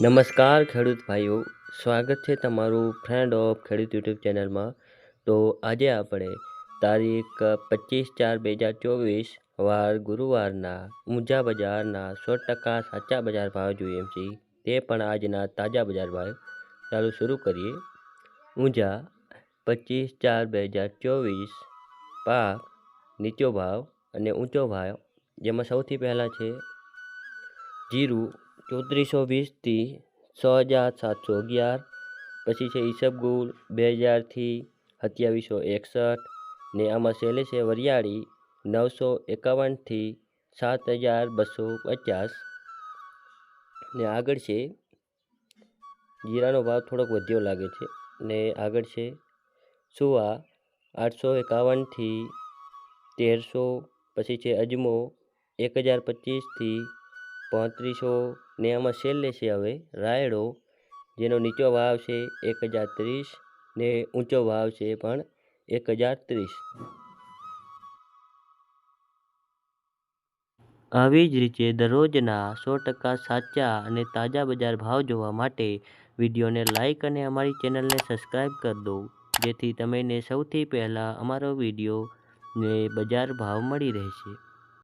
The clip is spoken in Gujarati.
નમસ્કાર, ખેડૂત ભાઈઓ. સ્વાગત છે તમારું ફ્રેન્ડ ઓફ ખેડૂત યુટ્યુબ ચેનલમાં. તો આજે આપણે તારીખ પચીસ ચાર બે હજાર ચોવીસ, વાર ગુરુવારના ઊંઝા બજારના સો ટકા સાચા બજાર ભાવ જોઈએ એમ છે. તે પણ આજના તાજા બજાર ભાવ. ચાલુ શરૂ કરીએ. ઊંઝા પચીસ ચાર બે હજાર ચોવીસ, પાક, નીચો ભાવ અને ઊંચો ભાવ, જેમાં સૌથી પહેલાં છે જીરું. ચોત્રીસો વીસથી છ હજાર સાતસો અગિયાર. પછી છે ઈસબગુલ બે હજારથી સત્યાવીસો એકસઠ. ને આમાં છેલ્લે છે વરિયાળી નવસો એકાવનથી સાત હજાર બસો પચાસ. ને આગળ છે જીરાનો ભાવ થોડોક વધ્યો લાગે છે. ને આગળ છે સુવા આઠસો એકાવનથી તેરસો. પછી છે અજમો એક હજાર પચીસથી પાંત્રીસો ને આમાં છેલ્લે છે હવે, રાયડો, જેનો નીચો ભાવ છે એક હજાર ત્રીસ ને ઊંચો ભાવ છે પણ એક હજાર ત્રીસ. આવી જ રીતે દરરોજના સો ટકા સાચા અને તાજા બજાર ભાવ જોવા માટે વિડીયોને લાઇક અને અમારી ચેનલને સબસ્ક્રાઈબ કરી દો, જેથી તમને સૌથી પહેલાં અમારો વીડિયો ને બજાર ભાવ મળી રહેશે.